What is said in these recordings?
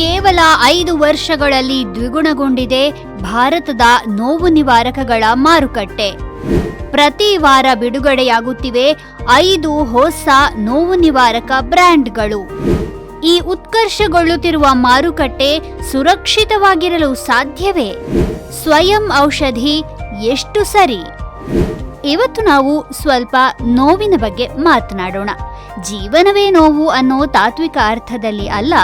ಕೇವಲ ಐದು ವರ್ಷಗಳಲ್ಲಿ ದ್ವಿಗುಣಗೊಂಡಿದೆ ಭಾರತದ ನೋವು ನಿವಾರಕಗಳ ಮಾರುಕಟ್ಟೆ. ಪ್ರತಿ ವಾರ ಬಿಡುಗಡೆಯಾಗುತ್ತಿವೆ ಐದು ಹೊಸ ನೋವು ನಿವಾರಕ ಬ್ರ್ಯಾಂಡ್ಗಳು. ಈ ಉತ್ಕರ್ಷಗೊಳ್ಳುತ್ತಿರುವ ಮಾರುಕಟ್ಟೆ ಸುರಕ್ಷಿತವಾಗಿರಲು ಸಾಧ್ಯವೇ? ಸ್ವಯಂ ಔಷಧಿ ಎಷ್ಟು ಸರಿ? ಇವತ್ತು ನಾವು ಸ್ವಲ್ಪ ನೋವಿನ ಬಗ್ಗೆ ಮಾತನಾಡೋಣ. ಜೀವನವೇ ನೋವು ಅನ್ನೋ ತಾತ್ವಿಕ ಅರ್ಥದಲ್ಲಿ ಅಲ್ಲ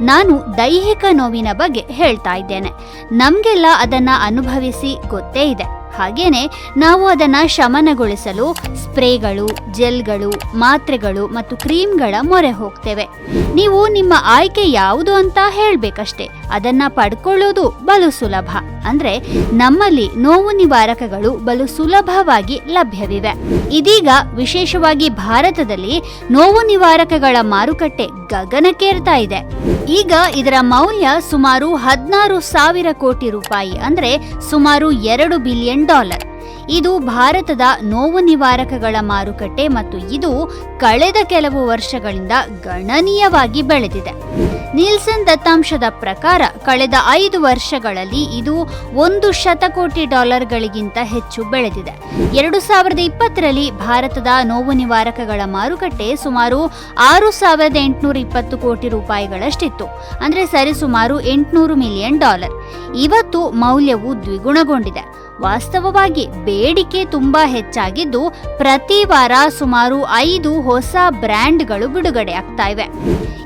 ನಾನು ದೈಹಿಕ ನೋವಿನ ಬಗ್ಗೆ ಹೇಳ್ತಾ ಇದ್ದೇನೆ. ನಮಗೆಲ್ಲ ಅದನ್ನ ಅನುಭವಿಸಿ ಗೊತ್ತೇ ಇದೆ. ಹಾಗೇನೆ ನಾವು ಅದನ್ನ ಶಮನಗೊಳಿಸಲು ಸ್ಪ್ರೇಗಳು, ಜೆಲ್ಗಳು, ಮಾತ್ರೆಗಳು ಮತ್ತು ಕ್ರೀಮ್ಗಳ ಮೊರೆ ಹೋಗ್ತೇವೆ. ನೀವು ನಿಮ್ಮ ಆಯ್ಕೆ ಯಾವುದು ಅಂತ ಹೇಳ್ಬೇಕಷ್ಟೇ. ಅದನ್ನ ಪಡ್ಕೊಳ್ಳೋದು ಬಲು ಸುಲಭ. ಅಂದ್ರೆ ನಮ್ಮಲ್ಲಿ ನೋವು ನಿವಾರಕಗಳು ಬಲು ಸುಲಭವಾಗಿ ಲಭ್ಯವಿವೆ. ಇದೀಗ ವಿಶೇಷವಾಗಿ ಭಾರತದಲ್ಲಿ ನೋವು ನಿವಾರಕಗಳ ಮಾರುಕಟ್ಟೆ ಗಗನಕ್ಕೇರ್ತಾ ಇದೆ. ಈಗ ಇದರ ಮೌಲ್ಯ ಸುಮಾರು ಹದಿನಾರು ಸಾವಿರ ಕೋಟಿ ರೂಪಾಯಿ ಅಂದ್ರೆ ಸುಮಾರು ಎರಡು ಬಿಲಿಯನ್ ಡಾಲರ್. ಇದು ಭಾರತದ ನೋವು ನಿವಾರಕಗಳ ಮಾರುಕಟ್ಟೆ ಮತ್ತು ಇದು ಕಳೆದ ಕೆಲವು ವರ್ಷಗಳಿಂದ ಗಣನೀಯವಾಗಿ ಬೆಳೆದಿದೆ. ನೀಲ್ಸನ್ ದತ್ತಾಂಶದ ಪ್ರಕಾರ ಕಳೆದ ಐದು ವರ್ಷಗಳಲ್ಲಿ ಇದು ಒಂದು ಶತಕೋಟಿ ಡಾಲರ್ಗಳಿಗಿಂತ ಹೆಚ್ಚು ಬೆಳೆದಿದೆ. ಎರಡು ಸಾವಿರದ ಇಪ್ಪತ್ತರಲ್ಲಿ ಭಾರತದ ನೋವು ನಿವಾರಕಗಳ ಮಾರುಕಟ್ಟೆ ಸುಮಾರು ಆರು ಸಾವಿರದ ಎಂಟುನೂರ ಇಪ್ಪತ್ತು ಕೋಟಿ ರೂಪಾಯಿಗಳಷ್ಟಿತ್ತು, ಅಂದರೆ ಸರಿಸುಮಾರು ಎಂಟುನೂರು ಮಿಲಿಯನ್ ಡಾಲರ್. ಇವತ್ತು ಮೌಲ್ಯವು ದ್ವಿಗುಣಗೊಂಡಿದೆ. ವಾಸ್ತವವಾಗಿ ಬೇಡಿಕೆ ತುಂಬಾ ಹೆಚ್ಚಾಗಿದ್ದು ಪ್ರತಿ ವಾರ ಸುಮಾರು ಐದು ಹೊಸ ಬ್ರ್ಯಾಂಡ್ಗಳು ಬಿಡುಗಡೆ ಆಗ್ತಾ ಇವೆ.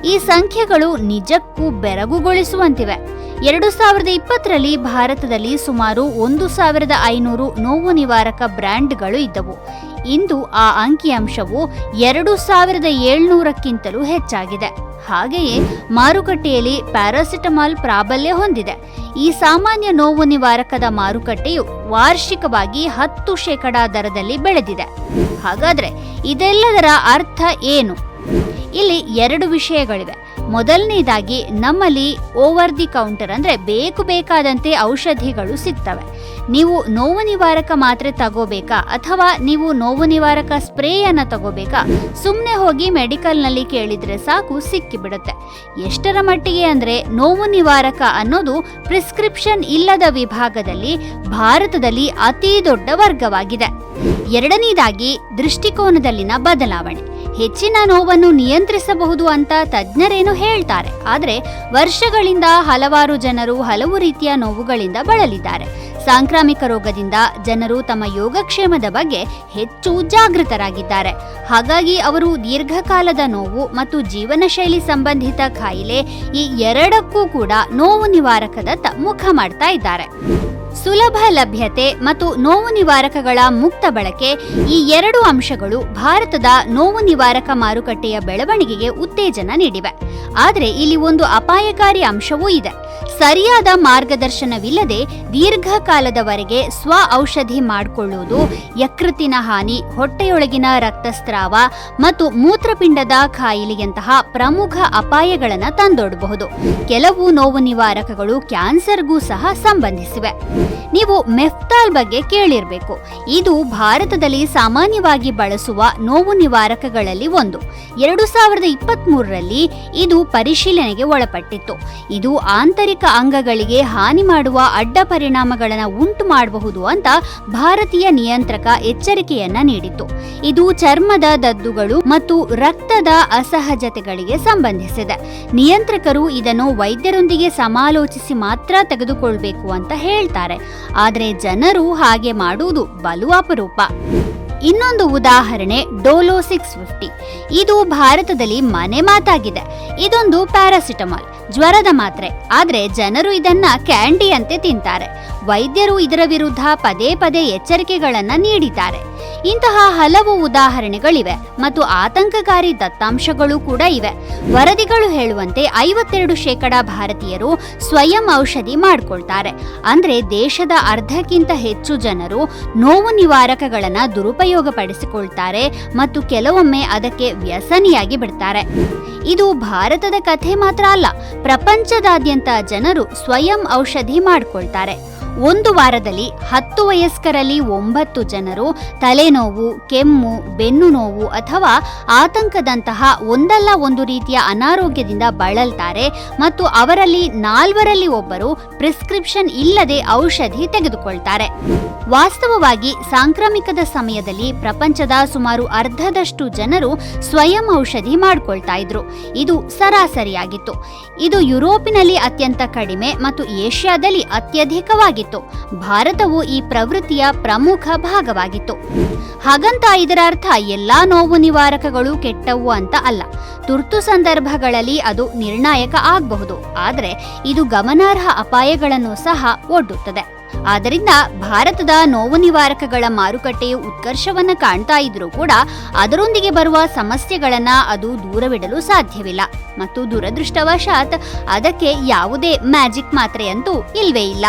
ಈ ಸಂಖ್ಯೆಗಳು ನಿಜಕ್ಕೂ ಬೆರಗುಗೊಳಿಸುವಂತಿವೆ. ಎರಡು ಸಾವಿರದ ಇಪ್ಪತ್ತರಲ್ಲಿ ಭಾರತದಲ್ಲಿ ಸುಮಾರು ಒಂದು ಸಾವಿರದ ಐನೂರು ನೋವು ನಿವಾರಕ ಬ್ರ್ಯಾಂಡ್ಗಳು ಇದ್ದವು. ಇಂದು ಆ ಅಂಕಿಅಂಶವು ಎರಡು ಸಾವಿರದ ಏಳ್ನೂರಕ್ಕಿಂತಲೂ ಹೆಚ್ಚಾಗಿದೆ. ಹಾಗೆಯೇ ಮಾರುಕಟ್ಟೆಯಲ್ಲಿ ಪ್ಯಾರಾಸಿಟಮಾಲ್ ಪ್ರಾಬಲ್ಯ ಹೊಂದಿದೆ. ಈ ಸಾಮಾನ್ಯ ನೋವು ನಿವಾರಕದ ಮಾರುಕಟ್ಟೆಯು ವಾರ್ಷಿಕವಾಗಿ ಹತ್ತು ಶೇಕಡಾ ದರದಲ್ಲಿ ಬೆಳೆದಿದೆ. ಹಾಗಾದ್ರೆ ಇದೆಲ್ಲದರ ಅರ್ಥ ಏನು? ಇಲ್ಲಿ ಎರಡು ವಿಷಯಗಳಿವೆ. ಮೊದಲನೇದಾಗಿ ನಮ್ಮಲ್ಲಿ ಓವರ್ ದಿ ಕೌಂಟರ್ ಅಂದರೆ ಬೇಕು ಬೇಕಾದಂತೆ ಔಷಧಿಗಳು ಸಿಗ್ತವೆ. ನೀವು ನೋವು ನಿವಾರಕ ಮಾತ್ರೆ ತಗೋಬೇಕಾ ಅಥವಾ ನೀವು ನೋವು ನಿವಾರಕ ಸ್ಪ್ರೇಯನ್ನು ತಗೋಬೇಕಾ? ಸುಮ್ಮನೆ ಹೋಗಿ ಮೆಡಿಕಲ್ನಲ್ಲಿ ಕೇಳಿದರೆ ಸಾಕು, ಸಿಕ್ಕಿಬಿಡುತ್ತೆ. ಎಷ್ಟರ ಮಟ್ಟಿಗೆ ಅಂದರೆ ನೋವು ನಿವಾರಕ ಅನ್ನೋದು ಪ್ರಿಸ್ಕ್ರಿಪ್ಷನ್ ಇಲ್ಲದ ವಿಭಾಗದಲ್ಲಿ ಭಾರತದಲ್ಲಿ ಅತೀ ದೊಡ್ಡ ವರ್ಗವಾಗಿದೆ. ಎರಡನೇದಾಗಿ ದೃಷ್ಟಿಕೋನದಲ್ಲಿನ ಬದಲಾವಣೆ. ಹೆಚ್ಚಿನ ನೋವನ್ನು ನಿಯಂತ್ರಿಸಬಹುದು ಅಂತ ತಜ್ಞರೇನು ಹೇಳ್ತಾರೆ. ಆದರೆ ವರ್ಷಗಳಿಂದ ಹಲವಾರು ಜನರು ಹಲವು ರೀತಿಯ ನೋವುಗಳಿಂದ ಬಳಲಿದ್ದಾರೆ. ಸಾಂಕ್ರಾಮಿಕ ರೋಗದಿಂದ ಜನರು ತಮ್ಮ ಯೋಗಕ್ಷೇಮದ ಬಗ್ಗೆ ಹೆಚ್ಚು ಜಾಗೃತರಾಗಿದ್ದಾರೆ. ಹಾಗಾಗಿ ಅವರು ದೀರ್ಘಕಾಲದ ನೋವು ಮತ್ತು ಜೀವನ ಶೈಲಿ ಸಂಬಂಧಿತ ಕಾಯಿಲೆ ಈ ಎರಡಕ್ಕೂ ಕೂಡ ನೋವು ನಿವಾರಕದತ್ತ ಮುಖ ಮಾಡ್ತಾ ಇದ್ದಾರೆ. ಸುಲಭ ಲಭ್ಯತೆ ಮತ್ತು ನೋವು ನಿವಾರಕಗಳ ಮುಕ್ತ ಬಳಕೆ ಈ ಎರಡು ಅಂಶಗಳು ಭಾರತದ ನೋವು ನಿವಾರಕ ಮಾರುಕಟ್ಟೆಯ ಬೆಳವಣಿಗೆಗೆ ಉತ್ತೇಜನ ನೀಡಿವೆ. ಆದರೆ ಇಲ್ಲಿ ಒಂದು ಅಪಾಯಕಾರಿ ಅಂಶವೂ ಇದೆ. ಸರಿಯಾದ ಮಾರ್ಗದರ್ಶನವಿಲ್ಲದೆ ದೀರ್ಘಕಾಲದವರೆಗೆ ಸ್ವ ಔಷಧಿ ಮಾಡಿಕೊಳ್ಳುವುದು ಯಕೃತ್ತಿನ ಹಾನಿ, ಹೊಟ್ಟೆಯೊಳಗಿನ ರಕ್ತಸ್ರಾವ ಮತ್ತು ಮೂತ್ರಪಿಂಡದ ಕಾಯಿಲೆಯಂತಹ ಪ್ರಮುಖ ಅಪಾಯಗಳನ್ನು ತಂದೊಡಬಹುದು. ಕೆಲವು ನೋವು ನಿವಾರಕಗಳು ಕ್ಯಾನ್ಸರ್ಗೂ ಸಹ ಸಂಬಂಧಿಸಿವೆ. ನೀವು ಮೆಫ್ತಾಲ್ ಬಗ್ಗೆ ಕೇಳಿರಬೇಕು. ಇದು ಭಾರತದಲ್ಲಿ ಸಾಮಾನ್ಯವಾಗಿ ಬಳಸುವ ನೋವು ನಿವಾರಕಗಳಲ್ಲಿ ಒಂದು. ಎರಡು ಸಾವಿರದ ಇಪ್ಪತ್ತ್ಮೂರರಲ್ಲಿ ಇದು ಪರಿಶೀಲನೆಗೆ ಒಳಪಟ್ಟಿತ್ತು. ಇದು ಆಂತರಿಕ ಅಂಗಗಳಿಗೆ ಹಾನಿ ಮಾಡುವ ಅಡ್ಡ ಪರಿಣಾಮಗಳನ್ನು ಉಂಟು ಮಾಡಬಹುದು ಅಂತ ಭಾರತೀಯ ನಿಯಂತ್ರಕ ಎಚ್ಚರಿಕೆಯನ್ನ ನೀಡಿತ್ತು. ಇದು ಚರ್ಮದ ದದ್ದುಗಳು ಮತ್ತು ರಕ್ತದ ಅಸಹಜತೆಗಳಿಗೆ ಸಂಬಂಧಿಸಿದೆ. ನಿಯಂತ್ರಕರು ಇದನ್ನು ವೈದ್ಯರೊಂದಿಗೆ ಸಮಾಲೋಚಿಸಿ ಮಾತ್ರ ತೆಗೆದುಕೊಳ್ಬೇಕು ಅಂತ ಹೇಳ್ತಾರೆ. ಆದರೆ ಜನರು ಹಾಗೆ ಮಾಡುವುದು ಬಲು ಅಪರೂಪ. ಇನ್ನೊಂದು ಉದಾಹರಣೆ ಡೋಲೋ ಸಿಕ್ಸ್ ಫಿಫ್ಟಿ. ಇದು ಭಾರತದಲ್ಲಿ ಮನೆ ಮಾತಾಗಿದೆ. ಇದೊಂದು ಪ್ಯಾರಾಸಿಟಮಾಲ್. ಜ್ವರದ ಮಾತ್ರೆ. ಆದರೆ ಜನರು ಇದನ್ನ ಕ್ಯಾಂಡಿ ಅಂತೆ ತಿಂತಾರೆ. ವೈದ್ಯರು ಇದರ ವಿರುದ್ಧ ಪದೇ ಪದೇ ಎಚ್ಚರಿಕೆಗಳನ್ನು ನೀಡಿದ್ದಾರೆ. ಇಂತಹ ಹಲವು ಉದಾಹರಣೆಗಳಿವೆ ಮತ್ತು ಆತಂಕಕಾರಿ ದತ್ತಾಂಶಗಳು ಕೂಡ ಇವೆ. ವರದಿಗಳು ಹೇಳುವಂತೆ ಐವತ್ತೆರಡು ಶೇಕಡ ಭಾರತೀಯರು ಸ್ವಯಂ ಔಷಧಿ ಮಾಡಿಕೊಳ್ತಾರೆ. ಅಂದ್ರೆ ದೇಶದ ಅರ್ಧಕ್ಕಿಂತ ಹೆಚ್ಚು ಜನರು ನೋವು ನಿವಾರಕಗಳನ್ನು ದುರುಪಯೋಗ ಪಡಿಸಿಕೊಳ್ತಾರೆ ಮತ್ತು ಕೆಲವೊಮ್ಮೆ ಅದಕ್ಕೆ ವ್ಯಸನಿಯಾಗಿ ಬಿಡ್ತಾರೆ. ಇದು ಭಾರತದ ಕಥೆ ಮಾತ್ರ ಅಲ್ಲ, ಪ್ರಪಂಚದಾದ್ಯಂತ ಜನರು ಸ್ವಯಂ ಔಷಧಿ ಮಾಡ್ಕೊಳ್ತಾರೆ. ಒಂದು ವಾರದಲ್ಲಿ ಹತ್ತು ವಯಸ್ಕರಲ್ಲಿ ಒಂಬತ್ತು ಜನರು ತಲೆನೋವು, ಕೆಮ್ಮು, ಬೆನ್ನು ನೋವು ಅಥವಾ ಆತಂಕದಂತಹ ಒಂದಲ್ಲ ಒಂದು ರೀತಿಯ ಅನಾರೋಗ್ಯದಿಂದ ಬಳಲ್ತಾರೆ ಮತ್ತು ಅವರಲ್ಲಿ ನಾಲ್ವರಲ್ಲಿ ಒಬ್ಬರು ಪ್ರಿಸ್ಕ್ರಿಪ್ಷನ್ ಇಲ್ಲದೆ ಔಷಧಿ ತೆಗೆದುಕೊಳ್ತಾರೆ. ವಾಸ್ತವವಾಗಿ ಸಾಂಕ್ರಾಮಿಕದ ಸಮಯದಲ್ಲಿ ಪ್ರಪಂಚದ ಸುಮಾರು ಅರ್ಧದಷ್ಟು ಜನರು ಸ್ವಯಂ ಔಷಧಿ ಮಾಡಿಕೊಳ್ತಾ ಇದ್ರು. ಇದು ಸರಾಸರಿಯಾಗಿತ್ತು. ಇದು ಯುರೋಪಿನಲ್ಲಿ ಅತ್ಯಂತ ಕಡಿಮೆ ಮತ್ತು ಏಷ್ಯಾದಲ್ಲಿ ಅತ್ಯಧಿಕವಾಗಿತ್ತು. ಭಾರತವು ಈ ಪ್ರವೃತ್ತಿಯ ಪ್ರಮುಖ ಭಾಗವಾಗಿತ್ತು. ಹಾಗಂತ ಇದರ ಅರ್ಥ ಎಲ್ಲಾ ನೋವು ನಿವಾರಕಗಳು ಕೆಟ್ಟವು ಅಂತ ಅಲ್ಲ. ತುರ್ತು ಸಂದರ್ಭಗಳಲ್ಲಿ ಅದು ನಿರ್ಣಾಯಕ ಆಗಬಹುದು. ಆದರೆ ಇದು ಗಮನಾರ್ಹ ಅಪಾಯಗಳನ್ನು ಸಹ ಒಡ್ಡುತ್ತದೆ. ಆದ್ದರಿಂದ ಭಾರತದ ನೋವು ನಿವಾರಕಗಳ ಮಾರುಕಟ್ಟೆಯು ಉತ್ಕರ್ಷವನ್ನು ಕಾಣ್ತಾ ಇದ್ರೂ ಕೂಡ ಅದರೊಂದಿಗೆ ಬರುವ ಸಮಸ್ಯೆಗಳನ್ನು ಅದು ದೂರವಿಡಲು ಸಾಧ್ಯವಿಲ್ಲ. ಮತ್ತು ದುರದೃಷ್ಟವಶಾತ್ ಅದಕ್ಕೆ ಯಾವುದೇ ಮ್ಯಾಜಿಕ್ ಮಾತ್ರೆಯಂತೂ ಇಲ್ವೇ ಇಲ್ಲ.